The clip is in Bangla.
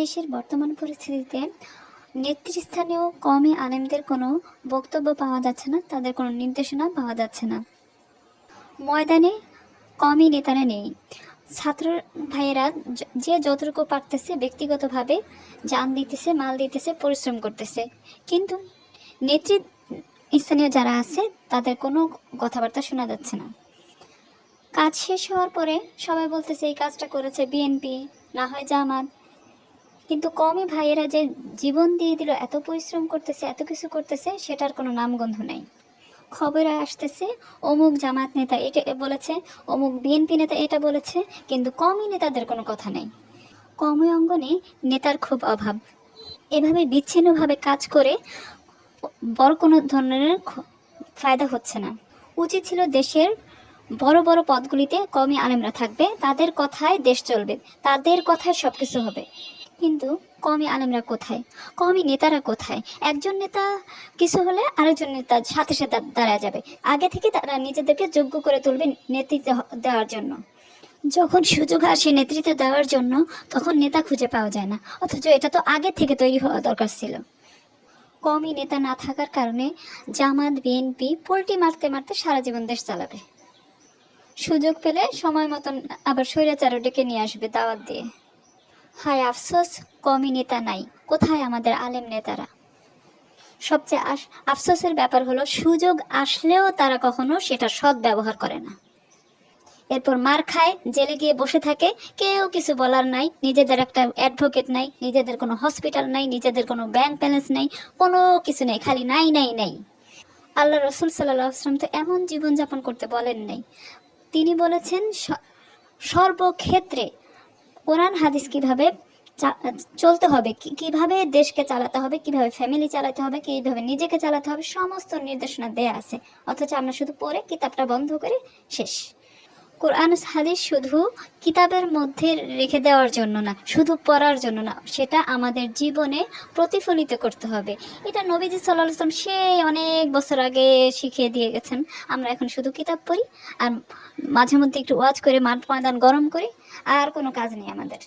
দেশের বর্তমান পরিস্থিতিতে নেতৃস্থানীয় কমই আলেমদের কোনো বক্তব্য পাওয়া যাচ্ছে না, তাদের কোনো নির্দেশনা পাওয়া যাচ্ছে না। ময়দানে কমই নেতারা নেই। ছাত্র ভাইয়েরা যে যতটুকু পারতেছে ব্যক্তিগতভাবে যান দিতেছে, মাল দিতেছে, পরিশ্রম করতেছে। কিন্তু নেতৃ স্থানীয় যারা আছে, তাদের কোনো কথাবার্তা শোনা যাচ্ছে না। কাজ শেষ হওয়ার পরে সবাই বলতেছে, এই কাজটা করেছে বিএনপি, না হয় জামাত। কিন্তু কমই ভাইয়েরা যে জীবন দিয়ে দিল, এত পরিশ্রম করতেছে, এত কিছু করতেছে, সেটার কোনো নামগন্ধ নেই। খবরে আসতেছে, অমুক জামাত নেতা এটা বলেছে, অমুক বিএনপি নেতা এটা বলেছে, কিন্তু কমই নেতাদের কোনো কথা নেই। কমই অঙ্গনে নেতার খুব অভাব। এভাবে বিচ্ছিন্নভাবে কাজ করে বড় কোনো ধরনের ফায়দা হচ্ছে না। উচিত ছিল দেশের বড় বড় পদগুলিতে কমই আলেমরা থাকবে, তাদের কথায় দেশ চলবে, তাদের কথায় সব কিছু হবে। কিন্তু কমই আলেমরা কোথায়? কমই নেতারা কোথায়? একজন নেতা কিছু হলে আরেকজন নেতা সাথে সাথে দাঁড়ায় যাবে। আগে থেকে তারা নিজেদেরকে যোগ্য করে তুলবে নেতৃত্ব দেওয়ার জন্য। যখন সুযোগ আসে নেতৃত্ব দেওয়ার জন্য, তখন নেতা খুঁজে পাওয়া যায় না। অথচ এটা তো আগে থেকে তৈরি হওয়া দরকার ছিল। কমই নেতা না থাকার কারণে জামাত, বিএনপি পোল্টি মারতে মারতে সারা জীবন দেশ চালাবে। সুযোগ পেলে সময় মতন আবার স্বৈরাচারও ডেকে নিয়ে আসবে দাওয়াত দিয়ে। হায় আফসোস, কমই নেতা নাই। কোথায় আমাদের আলেম নেতারা? সবচেয়ে আফসোসের ব্যাপার হলো, সুযোগ আসলেও তারা কখনো সেটা সৎ ব্যবহার করে না। এরপর মার খায়, জেলে গিয়ে বসে থাকে, কেউ কিছু বলার নাই, নিজেদের একটা অ্যাডভোকেট নাই, নিজেদের কোনো হসপিটাল নাই, নিজেদের কোনো ব্যাংক ব্যালেন্স নাই, কোনো কিছু নেই, খালি নাই নাই নাই। আল্লাহ রসুল সাল্লাহ আসলাম তো এমন জীবনযাপন করতে বলেন নাই। তিনি বলেছেন সর্বক্ষেত্রে কোরআন, হাদিস কীভাবে চলতে হবে কীভাবে দেশকে চালাতে হবে, কীভাবে ফ্যামিলি চালাতে হবে, কীভাবে নিজেকে চালাতে হবে, সমস্ত নির্দেশনা দেয়া আছে। অথচ আমরা শুধু পড়ে কিতাবটা বন্ধ করে শেষ। কোরআন হাদিস শুধু কিতাবের মধ্যে রেখে দেওয়ার জন্য না, শুধু পড়ার জন্য না, সেটা আমাদের জীবনে প্রতিফলিত করতে হবে। এটা নবীজি সাল্লাহ আসলাম সেই অনেক বছর আগে শিখিয়ে দিয়ে গেছেন। আমরা এখন শুধু কিতাব পড়ি আর মাঝে মধ্যে একটু ওয়াজ করে মাঠ ময়দান গরম করি, আর কোনো কাজ নেই আমাদের।